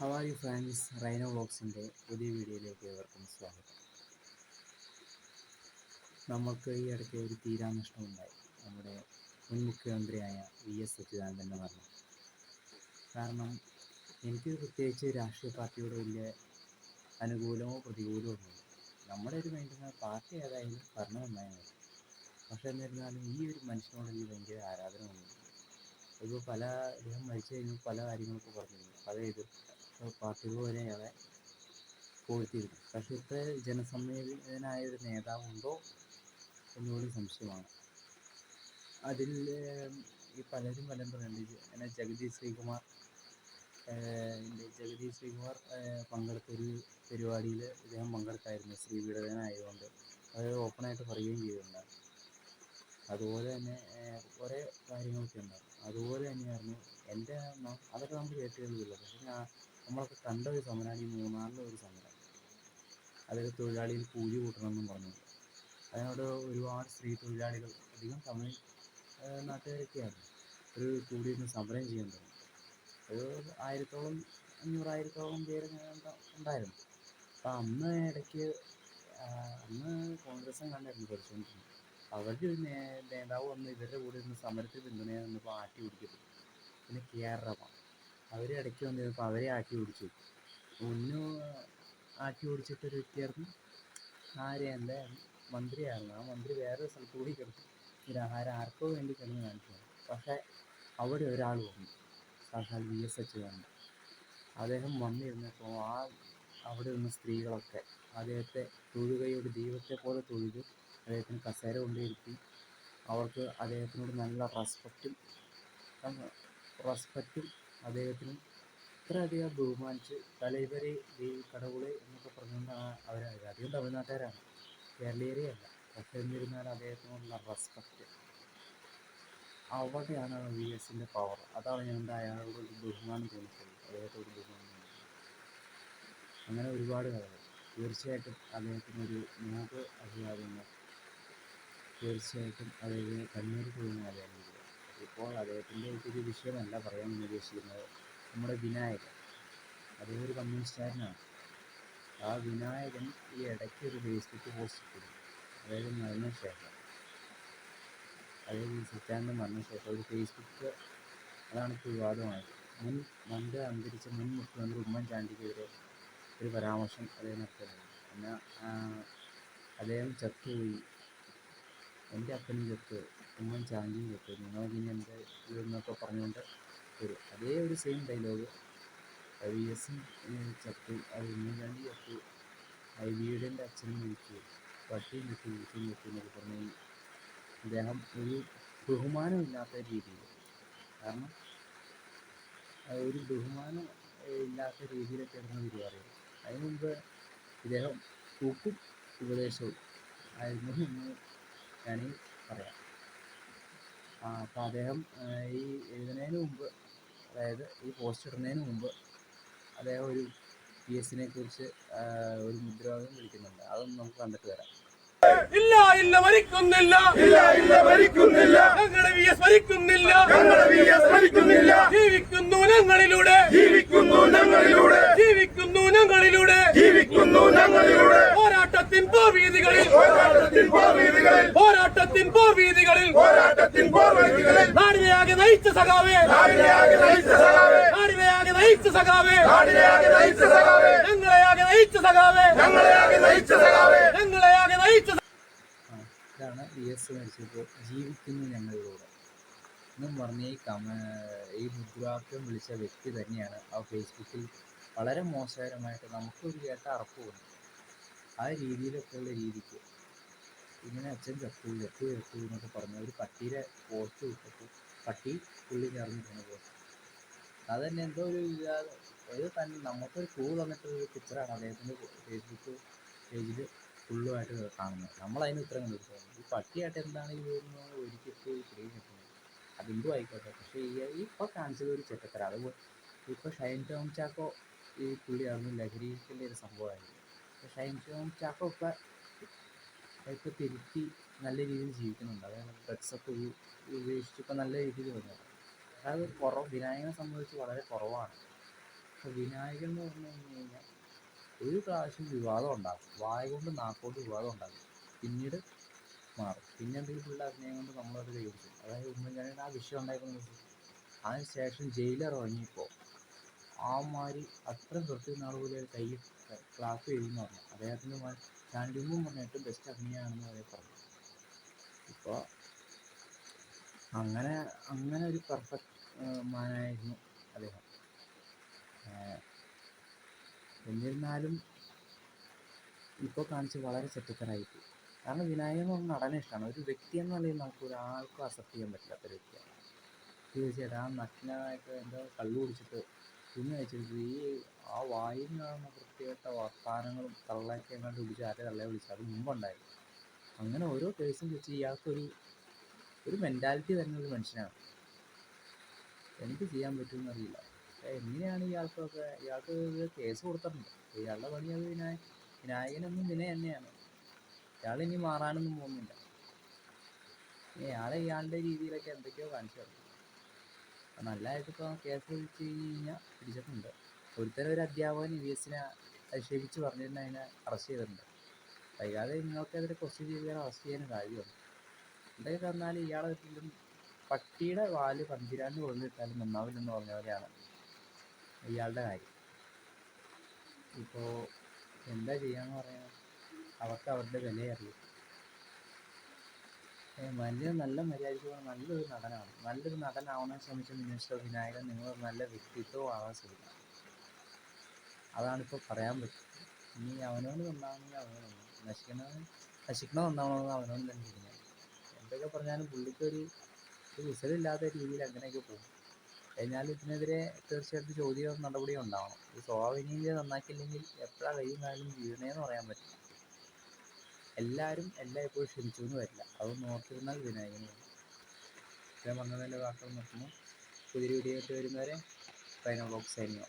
Hawaii fans rhino വ്ളോഗ്സിന്റെ പുതിയ വീഡിയോയിലേക്ക് ഏവർക്കും സ്വാഗതം. നമുക്ക് ഈ ഇടയ്ക്ക് ഒരു തീരാനഷ്ടമുണ്ടായി. നമ്മുടെ മുൻ മുഖ്യമന്ത്രിയായ വി എസ് സച്ചിദാനന്ദന്റെ മരണം. കാരണം എനിക്ക് പ്രത്യേകിച്ച് രാഷ്ട്രീയ പാർട്ടിയോട് വലിയ അനുകൂലമോ പ്രതികൂലമോ ഒന്നുമില്ല നമ്മുടെ ഒരു മൈൻഡിന് പാർട്ടി ഏതായാലും ഭരണം നന്നായി പക്ഷേ എന്നിരുന്നാലും ഈ ഒരു മനുഷ്യനോട് എനിക്ക് ഭയങ്കര ആരാധന തോന്നുന്നു. ഇപ്പോൾ പല അദ്ദേഹം മരിച്ചു കഴിഞ്ഞു പല കാര്യങ്ങളൊക്കെ പറഞ്ഞിരുന്നു. പല ഇത് പാർട്ടികൾ വരെ അയാളെ പുകഴ്ത്തിയിരുന്നു പക്ഷേ ഇപ്പോൾ ജനസമ്മേതനായ ഒരു നേതാവുണ്ടോ എന്നുകൂടി സംശയമാണ്. അതിൽ ഈ പലരും പലരും പറയുന്നുണ്ട്. അങ്ങനെ ജഗദീഷ് ശ്രീകുമാർ ജഗദീഷ് ശ്രീകുമാർ പങ്കെടുത്ത ഒരു പരിപാടിയിൽ ഇദ്ദേഹം പങ്കെടുത്തായിരുന്നു. സ്ത്രീ പീഡകനായതുകൊണ്ട് അത് ഓപ്പണായിട്ട് പറയുകയും ചെയ്തിട്ടുണ്ടായിരുന്നു അതുപോലെ തന്നെ കുറേ കാര്യങ്ങളൊക്കെ ഉണ്ടായിരുന്നു അതുപോലെ തന്നെയായിരുന്നു എന്റെ അതൊക്കെ നമ്മൾ കേട്ടുകളില്ല പക്ഷെ ഞാൻ നമ്മളൊക്കെ കണ്ട ഒരു സമരമാണ് ഈ മൂന്നാറിലെ ഒരു സമരം അതായത് തൊഴിലാളിയിൽ കൂലി കൂട്ടണമെന്നും പറഞ്ഞു അതിനോട് ഒരുപാട് സ്ത്രീ തൊഴിലാളികൾ അധികം തമിഴ് നാട്ടുകാരൊക്കെയായിരുന്നു ഒരു കൂടിയിരുന്ന് സമരം ചെയ്യാൻ തുടങ്ങി. ഒരു ആയിരത്തോളം അഞ്ഞൂറായിരത്തോളം പേര് ഉണ്ടായിരുന്നു. അപ്പം അന്ന് ഇടയ്ക്ക് അന്ന് കോൺഗ്രസും കണ്ടായിരുന്നു പഠിച്ചുകൊണ്ടിരുന്നത് അവരുടെ ഒരു നേതാവ് വന്ന് ഇവരുടെ കൂടെ ഇരുന്ന് സമരത്തിൽ പിന്തുണയാണെന്ന് ആട്ടി പിടിക്കപ്പെട്ടു. പിന്നെ കെ ആർ റമ അവർ ഇടയ്ക്ക് വന്നിരുന്നപ്പോൾ അവരെ ആട്ടി പിടിച്ചു. മുന്നു ആട്ടി ഓടിച്ചിട്ടൊരു വ്യക്തിയായിരുന്നു. ആര് എന്റെ മന്ത്രിയായിരുന്നു. ആ മന്ത്രി വേറൊരു സ്ഥലത്ത് കൂടി കിടന്നു. നിരാഹാരം ആർക്കോ വേണ്ടി കിടന്ന് കാണിക്കുകയാണ് പക്ഷേ അവിടെ ഒരാൾ വന്നു. സാക്ഷാൽ വി എസ് എച്ച് വേണ്ട അദ്ദേഹം വന്നിരുന്നപ്പോൾ ആ അവിടെ ഇരുന്ന സ്ത്രീകളൊക്കെ അദ്ദേഹത്തെ തൊഴുകയോട് ദൈവത്തെ പോലെ തൊഴുത്. അദ്ദേഹത്തിന് കസേര കൊണ്ടിരുത്തി അവർക്ക് അദ്ദേഹത്തിനോട് നല്ല റെസ്പെക്റ്റും റെസ്പെക്റ്റും അദ്ദേഹത്തിന് ഇത്രയധികം ബഹുമാനിച്ച് തലൈവരി ഈ കടവുളെ എന്നൊക്കെ പറഞ്ഞുകൊണ്ടാണ് അവർ അധികം തമിഴ്നാട്ടുകാരാണ്. കേരളീയരെയല്ല. പക്ഷെ എന്നിരുന്നാൽ അദ്ദേഹത്തിനോടുള്ള റെസ്പെക്റ്റ് അവിടെയാണ് വി എസിന്റെ പവർ അതാണ് ഞങ്ങളുടെ അയാളോട് ഒരു ബഹുമാനം തോന്നിയിട്ടുള്ളത് അദ്ദേഹത്തോട് ബഹുമാനം അങ്ങനെ ഒരുപാട് കഥകൾ തീർച്ചയായിട്ടും അദ്ദേഹത്തിനൊരു നോക്ക് അഭിവാദ്യങ്ങൾ തീർച്ചയായിട്ടും അദ്ദേഹത്തിന് കണ്ണൂർ പോകുന്ന കഥയാണ് ഇപ്പോൾ അദ്ദേഹത്തിന്റെ ഒരു വിഷയമല്ല പറയാൻ ഉദ്ദേശിക്കുന്നത്. നമ്മുടെ വിനായകൻ. അദ്ദേഹം ഒരു കമ്മ്യൂണിസ്റ്റുകാരനാണ്. ആ വിനായകൻ ഈ ഇടയ്ക്ക് ഒരു ഫേസ്ബുക്ക് പോസ്റ്റ് ഇട്ടു അതായത് മരണശേഷം. അതായത് സത്യാനന്ദ മരണശേഷം. ഒരു ഫേസ്ബുക്ക് അതാണ് ഇപ്പോൾ വിവാദമായത്. മുൻ പണ്ട് അന്തരിച്ച മുൻ മുഖ്യമന്ത്രി ഉമ്മൻചാണ്ടിക്കെതിരെ ഒരു പരാമർശം അദ്ദേഹം നടത്തുന്നത് എന്നാൽ അദ്ദേഹം ചത്തുപോയി. എന്റെ അപ്പനും ചത്ത് ഉമ്മൻചാണ്ടിയും ചത്ത് നിങ്ങളതിന് എന്റെ ഇതെന്നൊക്കെ പറഞ്ഞുകൊണ്ട് വരും. അതേ ഒരു സെയിം ഡയലോഗ് വി എസും ചത്തു അത് ഉമ്മൻചാണ്ടി ചത്തു ഐ വീടിന്റെ അച്ഛനും മരിച്ചു. പട്ടിയും ചത്തു വീട്ടിൽ ചത്തു എന്നൊക്കെ പറഞ്ഞ് അദ്ദേഹം ഒരു ബഹുമാനമില്ലാത്ത രീതിയിൽ കാരണം ഒരു ബഹുമാനം ഇല്ലാത്ത രീതിയിലൊക്കെ ആയിരുന്നു പെരുമാറിയത് അതിന് മുമ്പ് ഇദ്ദേഹം കൂക്കും ഉപദേശവും ആയിരുന്നു. എന്ന് വേണമെങ്കിൽ പറയാം. അപ്പോൾ അദ്ദേഹം ഈ എഴുതുന്നതിന് മുമ്പ് അതായത് ഈ പോസ്റ്റ് ഇടുന്നതിന് മുമ്പ് അദ്ദേഹം ഒരു പി എസിനെ കുറിച്ച് ഒരു മുദ്രാവാക്യം വിളിക്കുന്നുണ്ട്. അതൊന്ന് നമുക്ക് കണ്ടിട്ട് വരാം. ഇല്ല ഇല്ല മരിക്കുന്നില്ല ഇല്ല ഇല്ല മരിക്കുന്നില്ല ഞങ്ങളുടെ വി എസ് മരിക്കുന്നില്ല ഞങ്ങളുടെ വി എസ് മരിക്കുന്നില്ല ജീവിക്കുന്നു ഞങ്ങളിലൂടെ. ജീവിക്കുന്നു ഞങ്ങളിലൂടെ. ജീവിക്കുന്നു ഞങ്ങളിലൂടെ. ജീവിക്കുന്നു ഞങ്ങളിലൂടെ. പോരാട്ടത്തിൻ പോർവീതികളിൽ. പോരാട്ടത്തിൻ പോർവീതികളിൽ. പോരാട്ടത്തിൻ പോർവീതികളിൽ. പോരാട്ടത്തിൻ പോർവീതികളിൽ. നാടിനെയാകെ നയിച്ച സഖാവേ. നാടിനെയാകെ നയിച്ച സഖാവേ. നാടിനെയാകെ നയിച്ച സഖാവേ. നാടിനെയാകെ നയിച്ച സഖാവേ. ഞങ്ങളെയാകെ നയിച്ച സഖാവേ. ഞങ്ങളെയാകെ നയിച്ച സഖാവേ. ഞങ്ങളെയാകെ നയിച്ച ഇതാണ് വി എസ് മരിച്ചപ്പോൾ ജീവിക്കുന്നു ഞങ്ങളിലൂടെ. എന്നും പറഞ്ഞ ഈ കമ ഈ മുദ്രാവാക്യം വിളിച്ച വ്യക്തി തന്നെയാണ്. ആ ഫേസ്ബുക്കിൽ വളരെ മോശകരമായിട്ട് നമുക്കൊരു കേട്ട അറപ്പ് വന്നു. ആ രീതിയിലൊക്കെയുള്ള രീതിക്ക് ഇങ്ങനെ അച്ഛൻ ചത്തു ചത്തു ചത്തു എന്നൊക്കെ പറഞ്ഞ് ഒരു പട്ടിയുടെ പോസ്റ്റ് വിട്ടപ്പോൾ പട്ടി പുള്ളി ചേർന്നിട്ടാണ് പോസ്റ്റ് അതന്നെ എന്തോ ഒരു ഏത് തന്നെ നമുക്കൊരു ക്ലൂ തന്നിട്ടൊരു പിക്ചറാണ് അദ്ദേഹത്തിന്റെ ഫേസ്ബുക്ക് പേജിൽ ഫുള്ളുമായിട്ട് കാണുന്നത്. നമ്മളതിന് ഉത്തരം കണ്ടുപിടിച്ചത് ഈ പട്ടിയായിട്ട് എന്താണ് ഈ വരുന്നത്? ഒരിക്കലും ഈ പിടിയും കിട്ടുന്നത് അതെന്തും ആയിക്കോട്ടെ. പക്ഷേ ഈ ഇപ്പോൾ കാണിച്ചത് ഒരു ചെറ്റത്തര. അതുപോലെ ഇപ്പോൾ ഷൈൻ ടോം ചാക്കോ ഈ പുള്ളിയായിരുന്നു ലഹരിക്കുള്ള ഒരു സംഭവമായിരുന്നു. ഷൈൻ ടോം ചാക്കോ ഇപ്പോൾ ഇപ്പോൾ തിരുത്തി നല്ല രീതിയിൽ ജീവിക്കുന്നുണ്ട്. അതായത് ഡ്രഗ്സൊക്കെ ഉപേക്ഷിച്ച് ഇപ്പോൾ നല്ല രീതിയിൽ വരുന്നത് അത് കുറവ് വിനായകനെ സംബന്ധിച്ച് വളരെ കുറവാണ്. അപ്പോൾ വിനായകൻ എന്ന് പറഞ്ഞു കഴിഞ്ഞ് കഴിഞ്ഞാൽ ഒരു പ്രാവശ്യം വിവാദം ഉണ്ടാകും വായ കൊണ്ട് നാക്കോട്ട് വിവാദം ഉണ്ടാകും പിന്നീട് മാറും. പിന്നെ എന്തെങ്കിലും പുള്ള അഭിനയം കൊണ്ട് നമ്മളത് കൈവരിക്കും അതായത് ഉമ്മൻചാണ്ടിയുടെ ആ വിഷയം ഉണ്ടായിരുന്നു അതിന് ശേഷം ജയിലർ ഇറങ്ങിയപ്പോൾ അത്രയും അത്ര നാൾ പോലെ കൈ ക്ലാപ്പ് ചെയ്യുമെന്ന് പറഞ്ഞു അദ്ദേഹത്തിന് പറഞ്ഞ ഏറ്റവും ബെസ്റ്റ് അഭിനയമാണെന്ന് അദ്ദേഹം പറഞ്ഞു ഇപ്പോൾ അങ്ങനെ അങ്ങനെ ഒരു പെർഫെക്റ്റ് മാനായിരുന്നു അദ്ദേഹം. എന്നിരുന്നാലും ഇപ്പോൾ കാണിച്ച് വളരെ ചെറ്റത്തരായിപ്പോയി കാരണം വിനായകൻ എന്ന് പറഞ്ഞ നടനെ ഇഷ്ടമാണ് ഒരു വ്യക്തി എന്ന നിലയിൽ നമുക്ക് ഒരാൾക്കും അക്സെപ്റ്റ് ചെയ്യാൻ പറ്റില്ലാത്ത ഒരു വ്യക്തിയാണ് തീർച്ചയായിട്ടും ആ നഗ്നമായിട്ട് എന്തോ കള്ളു കുടിച്ചിട്ട് തുണി വെച്ചാൽ ഈ ആ വായിൽ കാണുന്ന വൃത്തികെട്ട വർത്താനങ്ങളും തള്ളയൊക്കെ എങ്ങാണ്ട് വിളിച്ച് ആരെ തള്ളയെ വിളിച്ചു അത് മുമ്പുണ്ടായിരുന്നു അങ്ങനെ ഓരോ കേസും വെച്ച് ഇയാൾക്കൊരു ഒരു മെന്റാലിറ്റി വരുന്ന ഒരു മനുഷ്യനാണ്. എന്ത് ചെയ്യാൻ പറ്റുമെന്ന് അറിയില്ല. എങ്ങനെയാണ് ഇയാൾക്കൊക്കെ ഇയാൾക്ക് കേസ് കൊടുത്തിട്ടുണ്ട്. ഇയാളുടെ പണി അത് വിനായ വിനായകനൊന്നും വിന തന്നെയാണ്. ഇയാൾ ഇനി മാറാനൊന്നും പോകുന്നില്ല. ഇയാളെ ഇയാളുടെ രീതിയിലൊക്കെ എന്തൊക്കെയോ കാണിച്ചു തരും നല്ലതായിട്ട് ഇപ്പോൾ കേസ് വെച്ച് കഴിഞ്ഞാൽ പിടിച്ചിട്ടുണ്ട്. ഒരുത്തരം ഒരു അധ്യാപകൻ യു എസിനെ അധിക്ഷേപിച്ച് പറഞ്ഞിരുന്ന അതിനെ അറസ്റ്റ് ചെയ്തിട്ടുണ്ട്. വൈകാതെ നിങ്ങൾക്കെതിരെ ക്വസ്റ്റ്യൻ ചെയ്ത് അറസ്റ്റ് ചെയ്യാൻ കാര്യമാണ്. എന്തൊക്കെ പറഞ്ഞാൽ ഇയാളെ വീട്ടിലും പട്ടിയുടെ വാൽ പന്തിരാണ്ട് കൊണ്ടിട്ടാലും നന്നാവില്ലെന്ന് പറഞ്ഞ പോലെയാണ് ഇയാളുടെ കാര്യം. ഇപ്പോൾ എന്താ ചെയ്യാന്ന് പറയാൻ? അവർക്ക് അവരുടെ വില വലിയ നല്ല മര്യാദയ്ക്ക് നല്ലൊരു നടനാണ്. നല്ലൊരു നടനാവാൻ ശ്രമിച്ച മിനിസ്റ്റർ വിനായകൻ നിങ്ങൾ നല്ല വ്യക്തിത്വം ആവാൻ ശ്രമിക്കണം. അതാണിപ്പോൾ പറയാൻ പറ്റും ഇനി അവനോട് നന്നാവണമെങ്കിൽ അവനോട് നന്നാവും നശിക്കണം നന്നാവണമെന്ന് അവനോട് തന്നെ ഇരിക്കുന്നത് എന്തൊക്കെ പറഞ്ഞാലും പുള്ളിക്കൊരു ഒരു വിസലില്ലാത്ത രീതിയിൽ അങ്ങനെയൊക്കെ പോകും. കഴിഞ്ഞാൽ ഇതിനെതിരെ തീർച്ചയായിട്ടും ചോദ്യവും നടപടിയും ഉണ്ടാവണം. ഈ സ്വാഭാവിക നന്നാക്കിയില്ലെങ്കിൽ എപ്പോഴാണ് കൈയും ജീവനേന്ന് പറയാൻ പറ്റില്ല. എല്ലാവരും എല്ലാം എപ്പോഴും ക്ഷമിച്ചു എന്ന് വരില്ല. അതൊന്ന് ഓർത്തിരുന്നാൽ വിനായകന് ഞാൻ പറഞ്ഞതിന്റെ വാക്കുകൾ നിർത്തുന്നു. പുതിയ വീഡിയോ ആയിട്ട് വരുന്നവരെ ഫൈനൽ ബോക്സ് സൈനിങ്